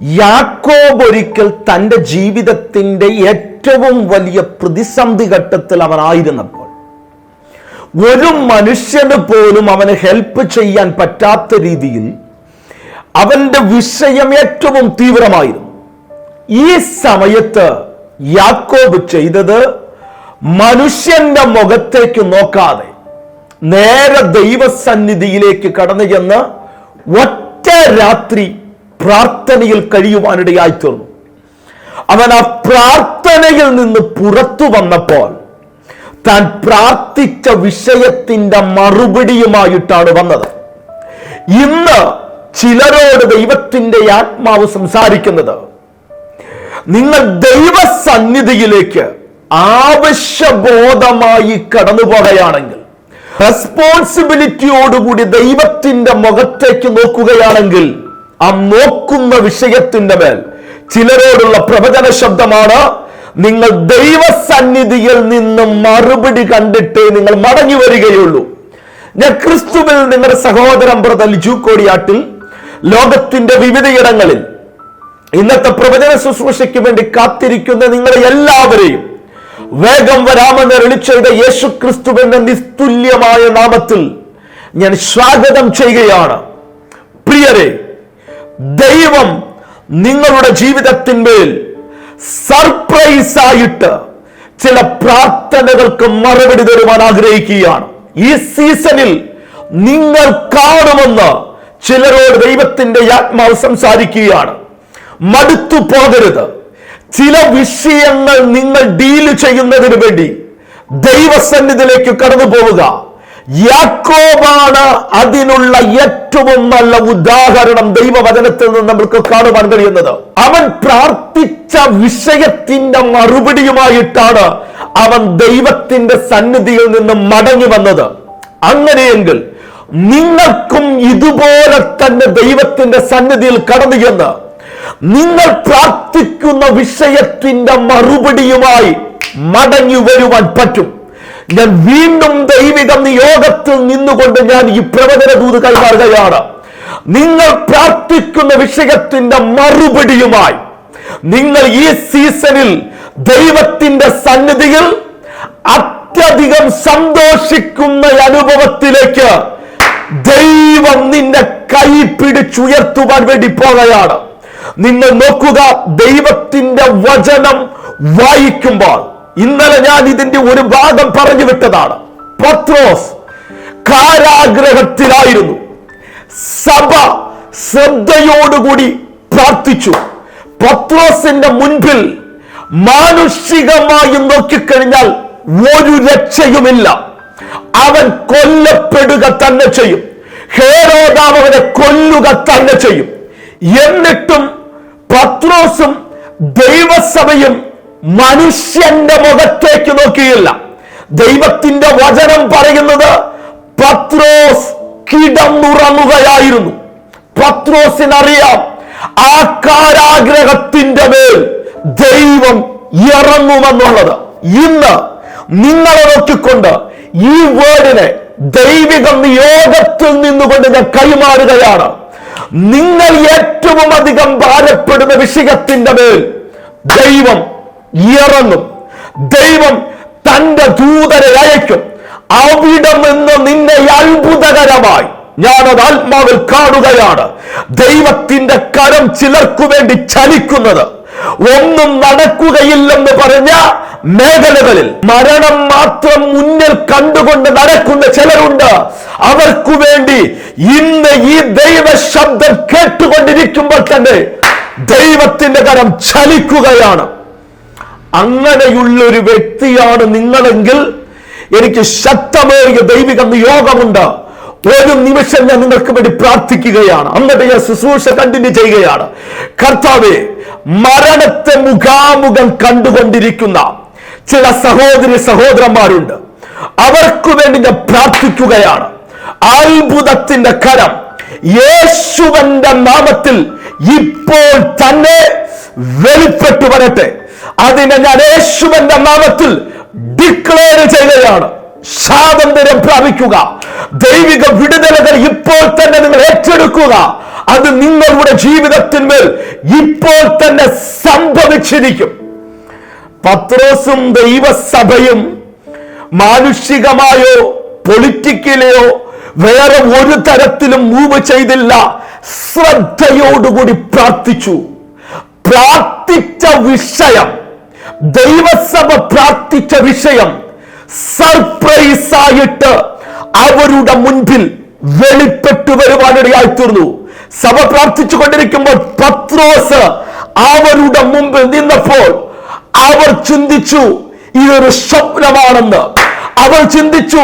യാക്കോബ് ഒരിക്കൽ തന്റെ ജീവിതത്തിന്റെ ഏറ്റവും വലിയ പ്രതിസന്ധി ഘട്ടത്തിൽ അവനായിരുന്നപ്പോൾ ഒരു മനുഷ്യന് പോലും അവന് ഹെൽപ്പ് ചെയ്യാൻ പറ്റാത്ത രീതിയിൽ അവന്റെ വിഷയം ഏറ്റവും തീവ്രമായിരുന്നു. ഈ സമയത്ത് യാക്കോബ് ചെയ്തത് മനുഷ്യന്റെ മുഖത്തേക്ക് നോക്കാതെ നേരെ ദൈവസന്നിധിയിലേക്ക് കടന്നു ചെന്ന് ഒറ്റ രാത്രി പ്രാർത്ഥനയിൽ കഴിയുവാനിടയായി തീർന്നു അവൻ ആ പ്രാർത്ഥനയിൽ നിന്ന് പുറത്തു വന്നപ്പോൾ താൻ പ്രാർത്ഥിച്ച വിഷയത്തിന്റെ മറുപടിയുമായിട്ടാണ് വന്നത്. ഇന്ന് ചിലരോട് ദൈവത്തിന്റെ ആത്മാവ് സംസാരിക്കുന്നത് നിങ്ങൾ ദൈവസന്നിധിയിലേക്ക് ആവശ്യബോധമായി കടന്നു പോകുകയാണെങ്കിൽ റെസ്പോൺസിബിലിറ്റിയോടുകൂടി ദൈവത്തിന്റെ മുഖത്തേക്ക് നോക്കുകയാണെങ്കിൽ ആ നോക്കുന്ന വിഷയത്തിന്റെ മേൽ ചിലരോടുള്ള പ്രവചന ശബ്ദമാണ് നിങ്ങൾ ദൈവസന്നിധിയിൽ നിന്ന് മറുപടി കണ്ടിട്ട് നിങ്ങൾ മടങ്ങി വരികയുള്ളൂ. ഞാൻ ക്രിസ്തുവിൽ നിങ്ങളുടെ സഹോദരൻ ബ്രദർ ജൂക്കോടിയാട്ടിൽ കോടിയാട്ടിൽ ലോകത്തിന്റെ വിവിധയിടങ്ങളിൽ ഇന്നത്തെ പ്രവചന ശുശ്രൂഷയ്ക്ക് വേണ്ടി കാത്തിരിക്കുന്ന നിങ്ങളെ എല്ലാവരെയും വേഗം വരാമെന്ന് വിളിച്ചെഴുത യേശു ക്രിസ്തുവിന്റെ നിസ്തുല്യമായ നാമത്തിൽ ഞാൻ സ്വാഗതം ചെയ്യുകയാണ്. പ്രിയരെ ദൈവം നിങ്ങളുടെ ജീവിതത്തിന്മേൽ സർപ്രൈസ് ആയിട്ട് ചില പ്രാർത്ഥനകൾക്ക് മറുപടി തരുവാൻ ആഗ്രഹിക്കുകയാണ്. ഈ സീസണിൽ നിങ്ങൾ കാണുമെന്ന് ചിലരോട് ദൈവത്തിന്റെ ആത്മാവ് സംസാരിക്കുകയാണ്. മടുത്തു പോകരുത്. ചില വിഷയങ്ങൾ നിങ്ങൾ ഡീൽ ചെയ്യുന്നതിന് വേണ്ടി ദൈവസന്നിധിയിലേക്ക് കടന്നു പോവുക യാക്കോബാണ് അതിനുള്ള ഏറ്റവും നല്ല ഉദാഹരണം ദൈവവചനത്തിൽ നിന്ന് നമ്മൾക്ക് കാണുവാൻ കഴിയുന്നത്. അവൻ പ്രാർത്ഥിച്ച വിഷയത്തിന്റെ മറുപടിയുമായിട്ടാണ് അവൻ ദൈവത്തിന്റെ സന്നിധിയിൽ നിന്ന് മടങ്ങി വന്നത്. അങ്ങനെയെങ്കിൽ നിങ്ങൾക്കും ഇതുപോലെ തന്നെ ദൈവത്തിന്റെ സന്നിധിയിൽ കടന്നു ചെന്ന് നിങ്ങൾ പ്രാർത്ഥിക്കുന്ന വിഷയത്തിന്റെ മറുപടിയുമായി മടങ്ങി വരുവാൻ പറ്റും. ഞാൻ വീണ്ടും ദൈവിക നിയോഗത്തിൽ നിന്നുകൊണ്ട് ഞാൻ ഈ പ്രവചന ദൂത് കൈമാറുകയാണ്. നിങ്ങൾ പ്രാർത്ഥിക്കുന്ന വിഷയത്തിന്റെ മറുപടിയുമായി നിങ്ങൾ ഈ സീസണിൽ ദൈവത്തിന്റെ സന്നിധിയിൽ അത്യധികം സന്തോഷിക്കുന്ന അനുഭവത്തിലേക്ക് ദൈവം നിന്നെ കൈ പിടിച്ചുയർത്തുവാൻ വേണ്ടി പോകുകയാണ് നിങ്ങൾ നോക്കുക ദൈവത്തിന്റെ വചനം വായിക്കുമ്പോൾ ഇന്നലെ ഞാൻ ഇതിന്റെ ഒരു ഭാഗം പറഞ്ഞു വിട്ടതാണ്. പത്രോസ് കാരാഗ്രഹത്തിലായിരുന്നു. സഭ ശ്രദ്ധയോടുകൂടി പ്രാർത്ഥിച്ചു. പത്രോസിന്റെ മുൻപിൽ മാനുഷികമായി നോക്കിക്കഴിഞ്ഞാൽ ഒരു രക്ഷയുമില്ല. അവൻ കൊല്ലപ്പെടുക തന്നെ ചെയ്യും. ഹേരോദാവ് അവനെ കൊല്ലുക തന്നെ ചെയ്യും. എന്നിട്ടും പത്രോസും ദൈവസഭയും മനുഷ്യന്റെ മുഖത്തേക്ക് നോക്കിയില്ല. ദൈവത്തിന്റെ വചനം പറയുന്നത് പത്രോസ് കിടന്നുറങ്ങുകയായിരുന്നു. പത്രോസിനറിയാം ആ കാരാഗ്രഹത്തിന്റെ മേൽ ദൈവം ഇറങ്ങുമെന്നുള്ളത്. ഇന്ന് നിങ്ങളെ നോക്കിക്കൊണ്ട് ഈ വേർഡിനെ ദൈവിക നിയോഗത്തിൽ നിന്നുകൊണ്ട് ഞാൻ കൈമാറുകയാണ്. നിങ്ങൾ ഏറ്റവും അധികം ഭാരപ്പെടുന്ന വിഷയത്തിന്റെ മേൽ ദൈവം ഇറങ്ങും. ദൈവം തന്റെ ദൂതരെ അയക്കും. അവിടെ നിന്ന് നിന്നെ അത്ഭുതകരമായി. ഞാനത് ആത്മാവിൽ കാണുകയാണ്. ദൈവത്തിന്റെ കരം ചിലർക്കു വേണ്ടി ചലിക്കുന്നത്. ഒന്നും നടക്കുകയില്ലെന്ന് പറഞ്ഞ മേഖലകളിൽ മരണം മാത്രം മുന്നിൽ കണ്ടുകൊണ്ട് നടക്കുന്ന ചിലരുണ്ട്. അവർക്കു വേണ്ടി ഇന്ന് ഈ ദൈവ ശബ്ദം കേട്ടുകൊണ്ടിരിക്കുമ്പോൾ തന്നെ ദൈവത്തിന്റെ കരം ചലിക്കുകയാണ്. അങ്ങനെയുള്ള ഒരു വ്യക്തിയാണ് നിങ്ങളെങ്കിൽ എനിക്ക് ശക്തമേറിയ ദൈവിക നിയോഗമുണ്ട്. ഒരു നിമിഷം ഞാൻ നിങ്ങൾക്ക് വേണ്ടി പ്രാർത്ഥിക്കുകയാണ്. എന്നിട്ട് ഞാൻ ശുശ്രൂഷ കണ്ടിന്യൂ ചെയ്യുകയാണ്. കർത്താവെ മരണത്തെ മുഖാമുഖം കണ്ടുകൊണ്ടിരിക്കുന്ന ചില സഹോദരി സഹോദരന്മാരുണ്ട്. അവർക്ക് വേണ്ടി ഞാൻ പ്രാർത്ഥിക്കുകയാണ്. അത്ഭുതത്തിന്റെ കരം യേശുവന്റെ നാമത്തിൽ ഇപ്പോൾ തന്നെ വെളിപ്പെട്ടു വരട്ടെ. അതിനെ ഞാൻ യേശുവിന്റെ നാമത്തിൽ ഡിക്ലെയർ ചെയ്യുകയാണ്. സ്വാതന്ത്ര്യം പ്രാപിക്കുക. ദൈവിക വിടുതലകൾ ഇപ്പോൾ തന്നെ നിങ്ങൾ ഏറ്റെടുക്കുക. അത് നിങ്ങളുടെ ജീവിതത്തിന്മേൽ ഇപ്പോൾ തന്നെ സംഭവിച്ചിരിക്കും. പത്രോസും ദൈവസഭയും മാനുഷികമായോ പൊളിറ്റിക്കലെയോ വേറെ ഒരു തരത്തിലും മൂവ് ചെയ്തില്ല. ശ്രദ്ധയോടുകൂടി പ്രാർത്ഥിച്ചു. പ്രാർത്ഥിച്ച വിഷയം ദൈവസഭ പ്രാർത്ഥിച്ച വിഷയം സർപ്രൈസ് ആയിട്ട് അവരുടെ മുൻപിൽ വെളിപ്പെട്ടു വരുവാനിടയായി തീർന്നു. സഭ പ്രാർത്ഥിച്ചു കൊണ്ടിരിക്കുമ്പോൾ പത്രോസ് അവരുടെ മുമ്പിൽ നിന്നപ്പോൾ അവർ ചിന്തിച്ചു ഇതൊരു സ്വപ്നമാണെന്ന്. അവർ ചിന്തിച്ചു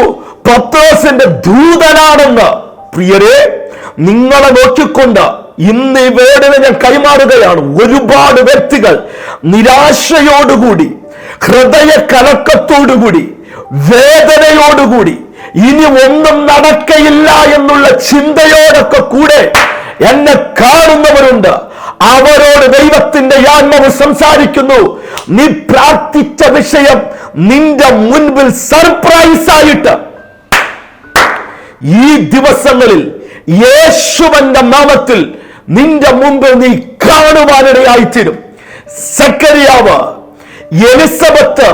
പത്രോസിന്റെ ദൂതനാണെന്ന്. പ്രിയരെ നിങ്ങളെ നോക്കിക്കൊണ്ട് ഇന്ന് ഈ വേടനെ ഞാൻ കൈമാറുകയാണ്. ഒരുപാട് വ്യക്തികൾ നിരാശയോടുകൂടി ഹൃദയ കലക്കത്തോടുകൂടി വേദനയോടുകൂടി ഇനി ഒന്നും നടക്കയില്ല എന്നുള്ള ചിന്തയോടൊക്കെ കൂടെ എന്നെ കാണുന്നവരുണ്ട്. അവരോട് ദൈവത്തിന്റെ ആത്മാവ് സംസാരിക്കുന്നു. നീ പ്രാർത്ഥിച്ച വിഷയം നിന്റെ മുൻപിൽ സർപ്രൈസ് ആയിട്ട് ഈ ദിവസങ്ങളിൽ യേശുവന്റെ നാമത്തിൽ നിന്റെ മുമ്പിൽ നീ കാണുവാനിടയായിത്തീരും. സക്കരിയാവ് എലിസബത്ത്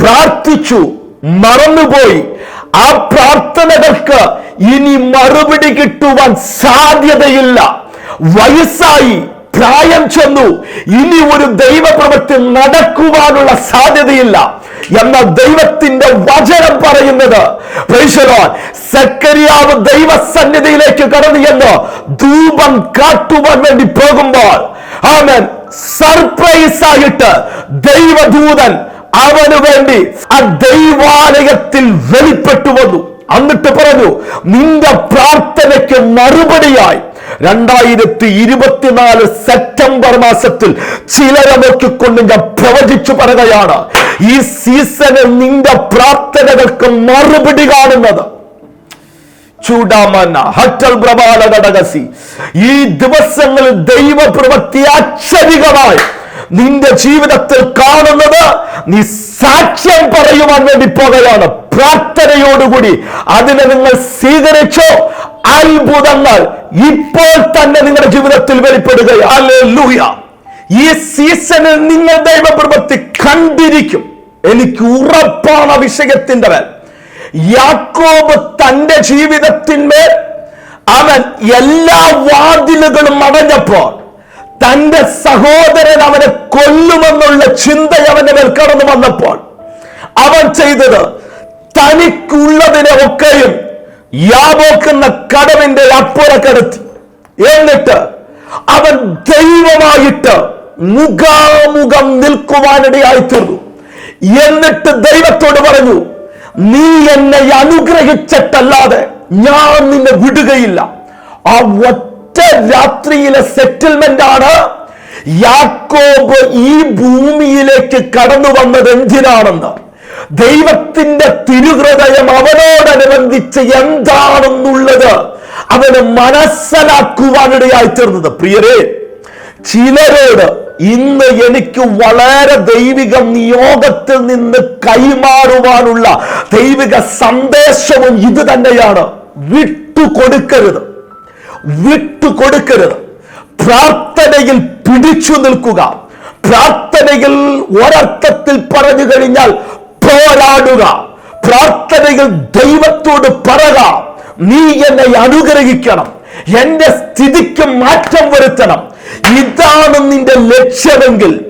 പ്രാർത്ഥിച്ചു മറന്നുപോയി. ആ പ്രാർത്ഥനകൾക്ക് ഇനി മറുപടി കിട്ടുവാൻ സാധ്യതയില്ല. വയസ്സായി. പ്രായം ചെന്നു. ഇനി ഒരു ദൈവപ്രവൃത്തി നടക്കുവാനുള്ള സാധ്യതയില്ല. എന്ന ദൈവത്തിന്റെ വചനം പറയുന്നത് സക്കരിയാവ് ദൈവസന്നിധിയിലേക്ക് കടന്നു എന്ന് ധൂപം കാട്ടുവാൻ വേണ്ടി പോകുമ്പോൾ അവൻ സർപ്രൈസ് ആയിട്ട് ദൈവദൂതൻ അവന് വേണ്ടി ആ ദൈവാലയത്തിൽ വെളിപ്പെട്ടു വന്നു. എന്നിട്ട് പറഞ്ഞു നിന്റെ പ്രാർത്ഥനയ്ക്ക് മറുപടിയായി. രണ്ടായിരത്തി ഇരുപത്തിനാല് സെപ്റ്റംബർ മാസത്തിൽ ചിലരെ നോക്കിക്കൊണ്ട് ഞാൻ പ്രവചിച്ചു പറയുകയാണ് ഈ സീസണിൽ നിന്റെ പ്രാർത്ഥനകൾക്ക് മറുപടി കാണുന്നത്. ചൂടാമന്ന ഹറ്റൽ പ്രബാല ഘടകസി ഈ ദിവസങ്ങളിൽ ദൈവപ്രവൃത്തി അക്ഷരികമായി നിന്റെ ജീവിതത്തിൽ കാണുന്നത് നീ സാക്ഷ്യം പറയുവാൻ വേണ്ടി പോകുകയാണ് പ്രാർത്ഥനയോടുകൂടി അതിനെ നിങ്ങൾ സ്വീകരിച്ചോ? അത്ഭുതങ്ങൾ ഇപ്പോൾ തന്നെ നിങ്ങളുടെ ജീവിതത്തിൽ വെളിപ്പെടുകയാണ്. ഈ സീസണിൽ നിങ്ങൾ ദൈവപ്രവൃത്തി കണ്ടിരിക്കും. എനിക്ക് ഉറപ്പാണ് വിഷയത്തിന്റെ മേൽ. യാക്കോബ് തന്റെ ജീവിതത്തിന്മേൽ അവൻ എല്ലാ വാതിലുകളും അടഞ്ഞപ്പോൾ തന്റെ സഹോദരൻ അവനെ കൊല്ലുമെന്നുള്ള ചിന്ത അവന്റെ മേൽ കടന്നു വന്നപ്പോൾ അവൻ ചെയ്തത് തനിക്കുള്ളതിനെ ഒക്കെയും യാബോക്കുന്ന കടവിന്റെ അപ്പുറക്കെടുത്തി എന്നിട്ട് അവൻ ദൈവമായിട്ട് മുഖാമുഖം നിൽക്കുവാനിടയായി തീർന്നു. എന്നിട്ട് ദൈവത്തോട് പറഞ്ഞു നീ എന്നെ അനുഗ്രഹിച്ചിട്ടല്ലാതെ ഞാൻ നിന്നെ വിടുകയില്ല. ആ ഒറ്റ രാത്രിയിലെ സെറ്റിൽമെന്റ് ആണ് യാക്കോബ് ഈ ഭൂമിയിലേക്ക് കടന്നു വന്നത് എന്തിനാണെന്ന്. ദൈവത്തിന്റെ തിരുഹൃദയം അവനോടനുബന്ധിച്ച് എന്താണെന്നുള്ളത് അവന് മനസ്സിലാക്കുവാനിടയായി തീർന്നത്. പ്രിയരെ ചിലരോട് ഇന്ന് എനിക്ക് വളരെ ദൈവിക നിയോഗത്തിൽ നിന്ന് കൈമാറുവാനുള്ള ദൈവിക സന്ദേശവും ഇത് തന്നെയാണ്. വിട്ടുകൊടുക്കരുത്. വിട്ടുകൊടുക്കരുത്. പ്രാർത്ഥനയിൽ പിടിച്ചു നിൽക്കുക. പ്രാർത്ഥനയിൽ ഒരർത്ഥത്തിൽ പറഞ്ഞു കഴിഞ്ഞാൽ പോരാടുക. പ്രാർത്ഥനയിൽ ദൈവത്തോട് പറക. നീ എന്നെ അനുഗ്രഹിക്കണം. എന്റെ സ്ഥിതിക്ക് മാറ്റം വരുത്തണം. ഇതാണ് നിന്റെ ലക്ഷ്യമെങ്കിൽ.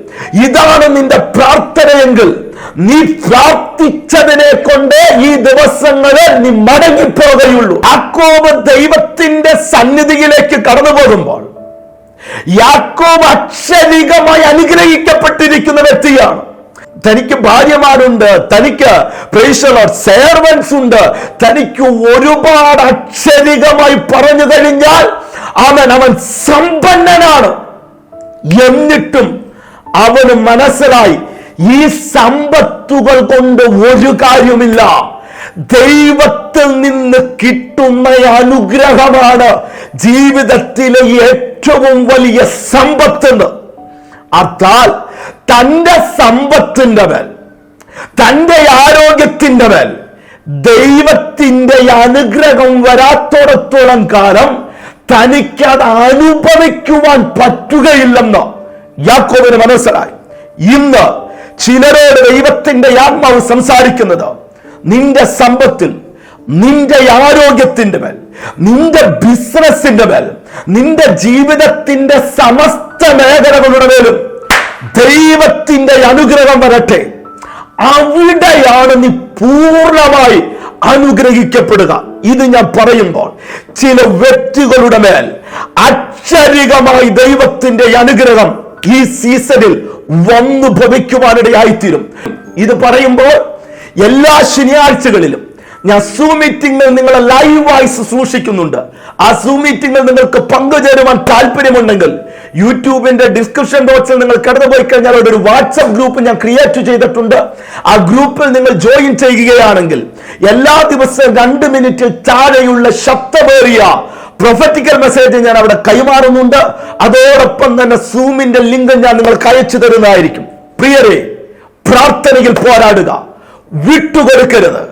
ഇതാണ് നിന്റെ പ്രാർത്ഥനയെങ്കിൽ. നീ പ്രാർത്ഥിച്ചതിനെ കൊണ്ട് ഈ ദിവസങ്ങളെ നീ മടങ്ങിപ്പോകുകയുള്ളൂ അക്കോബ് ദൈവത്തിന്റെ സന്നിധിയിലേക്ക് കടന്നു പോകുമ്പോൾ യാക്കോബ് അക്ഷരികമായി അനുഗ്രഹിക്കപ്പെട്ടിരിക്കുന്ന വ്യക്തിയാണ്. തനിക്ക് ഭാര്യമാരുണ്ട് തനിക്ക് സേർവൻസ് ഉണ്ട്. തനിക്ക് ഒരുപാട് അക്ഷരികമായി പറഞ്ഞു കഴിഞ്ഞാൽ അവൻ അവൻ സമ്പന്നനാണ്. എന്നിട്ടും അവന് മനസ്സിലായി ഈ സമ്പത്തുകൾ കൊണ്ട് ഒരു കാര്യമില്ല. ദൈവത്തിൽ നിന്ന് കിട്ടുന്ന അനുഗ്രഹമാണ് ജീവിതത്തിലെ ഏറ്റവും വലിയ സമ്പത്ത് അർത്ഥാൽ തന്റെ സമ്പത്തിന്റെ മേൽ തന്റെ ആരോഗ്യത്തിന്റെ മേൽ ദൈവത്തിന്റെ അനുഗ്രഹം വരാത്തോടത്തോളം കാലം തനിക്കത് അനുഭവിക്കുവാൻ പറ്റുകയില്ലെന്ന് യാക്കോബിന് മനസ്സിലായി. ഇന്ന് ചിലരോട് ദൈവത്തിന്റെ ആത്മാവ് സംസാരിക്കുന്നത് നിന്റെ സമ്പത്തിൽ നിന്റെ ആരോഗ്യത്തിന്റെ മേൽ നിന്റെ ബിസിനസിന്റെ മേൽ നിന്റെ ജീവിതത്തിന്റെ സമസ്ത മേഖലകളുടെ മേലും ദൈവത്തിന്റെ അനുഗ്രഹം വരട്ടെ. അവിടെയാണ് നീ പൂർണമായി അനുഗ്രഹിക്കപ്പെടുക. ഇത് ഞാൻ പറയുമ്പോൾ ചില വ്യക്തികളുടെ മേൽ അക്ഷരികമായി ദൈവത്തിന്റെ അനുഗ്രഹം ഈ സീസണിൽ വന്നു ഭവിക്കുവാനിടയായിത്തീരും. ഇത് പറയുമ്പോൾ എല്ലാ ശനിയാഴ്ചകളിലും ഞാൻ സൂ മീറ്റിംഗിൽ നിങ്ങളെ ലൈവായി ശുശ്രൂഷിക്കുന്നുണ്ട് ആ സൂം മീറ്റിംഗിൽ നിങ്ങൾക്ക് പങ്കുചേരുവാൻ താല്പര്യമുണ്ടെങ്കിൽ യൂട്യൂബിന്റെ ഡിസ്ക്രിപ്ഷൻ ബോക്സിൽ നിങ്ങൾ കടന്നുപോയി കഴിഞ്ഞാൽ അവിടെ ഒരു വാട്സപ്പ് ഗ്രൂപ്പ് ഞാൻ ക്രിയേറ്റ് ചെയ്തിട്ടുണ്ട്. ആ ഗ്രൂപ്പിൽ നിങ്ങൾ ജോയിൻ ചെയ്യുകയാണെങ്കിൽ എല്ലാ ദിവസവും രണ്ട് മിനിറ്റിൽ താഴെയുള്ള ശബ്ദമേറിയ പ്രൊഫറ്റിക്കൽ മെസ്സേജ് ഞാൻ അവിടെ കൈമാറുന്നുണ്ട്. അതോടൊപ്പം തന്നെ സൂമിന്റെ ലിങ്ക് ഞാൻ നിങ്ങൾക്ക് അയച്ചു തരുന്നതായിരിക്കും. പ്രിയരെ പ്രാർത്ഥനയിൽ പോരാടുക വിട്ടുകൊടുക്കരുത്.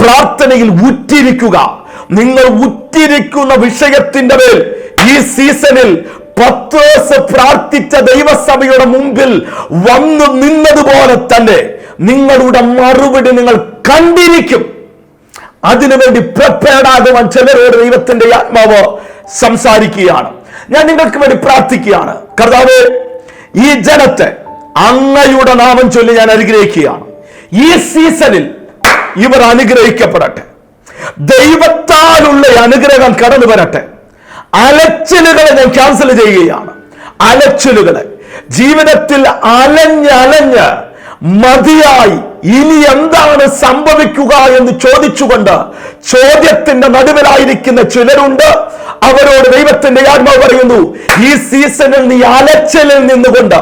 പ്രാർത്ഥനയിൽ ഉറ്റിരിക്കുക. നിങ്ങൾ ഉറ്റിരിക്കുന്ന വിഷയത്തിന്റെ മേൽ ഈ സീസണിൽ പത്ത് ദിവസം പ്രാർത്ഥിച്ച ദൈവസഭയുടെ മുമ്പിൽ വന്നു നിന്നതുപോലെ തന്നെ നിങ്ങളുടെ മറുപടി നിങ്ങൾ കണ്ടിരിക്കും. അതിനുവേണ്ടി പ്രിപ്പയർഡ് ആകുവാൻ ചിലരോട് ദൈവത്തിന്റെ ആത്മാവ് സംസാരിക്കുകയാണ്. ഞാൻ നിങ്ങൾക്ക് വേണ്ടി പ്രാർത്ഥിക്കുകയാണ്. കർത്താവ് ഈ ജനത്തെ അങ്ങയുടെ നാമം ചൊല്ലി ഞാൻ അനുഗ്രഹിക്കുകയാണ്. ഈ സീസണിൽ ഇവർ അനുഗ്രഹിക്കപ്പെടട്ടെ. ദൈവത്താലുള്ള അനുഗ്രഹം കടന്നു വരട്ടെ അലച്ചിലുകളെ ഞാൻ ക്യാൻസൽ ചെയ്യുകയാണ്. അലച്ചിലുകളെ. ജീവിതത്തിൽ അലഞ്ഞ് അലഞ്ഞ് മതിയായി. ഇനി എന്താണ് സംഭവിക്കുക എന്ന് ചോദിച്ചുകൊണ്ട് ചോദ്യത്തിന്റെ നടുവിലായിരിക്കുന്ന ചിലരുണ്ട്. അവരോട് ദൈവത്തിന്റെ ആത്മാവ് പറയുന്നു ഈ സീസണിൽ നീ അലച്ചലിൽ നിന്നുകൊണ്ട്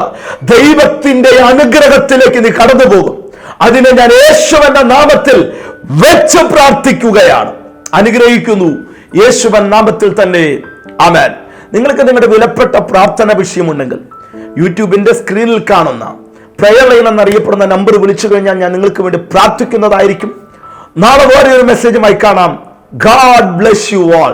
ദൈവത്തിന്റെ അനുഗ്രഹത്തിലേക്ക് നീ കടന്നു പോകും അതിനെ ഞാൻ യേശുവന്റെ നാമത്തിൽ വെച്ച് പ്രാർത്ഥിക്കുകയാണ്. അനുഗ്രഹിക്കുന്നു. യേശുവൻ നാമത്തിൽ തന്നെ ആമേൻ. നിങ്ങൾക്ക് നിങ്ങളുടെ വിലപ്പെട്ട പ്രാർത്ഥന വിഷയമുണ്ടെങ്കിൽ യൂട്യൂബിന്റെ സ്ക്രീനിൽ കാണുന്ന പ്രയർ ലൈൻ എന്നറിയപ്പെടുന്ന നമ്പർ വിളിച്ചു കഴിഞ്ഞാൽ ഞാൻ നിങ്ങൾക്ക് വേണ്ടി പ്രാർത്ഥിക്കുന്നതായിരിക്കും. നാളെ വേറെ ഒരു മെസ്സേജുമായി കാണാം. God bless you all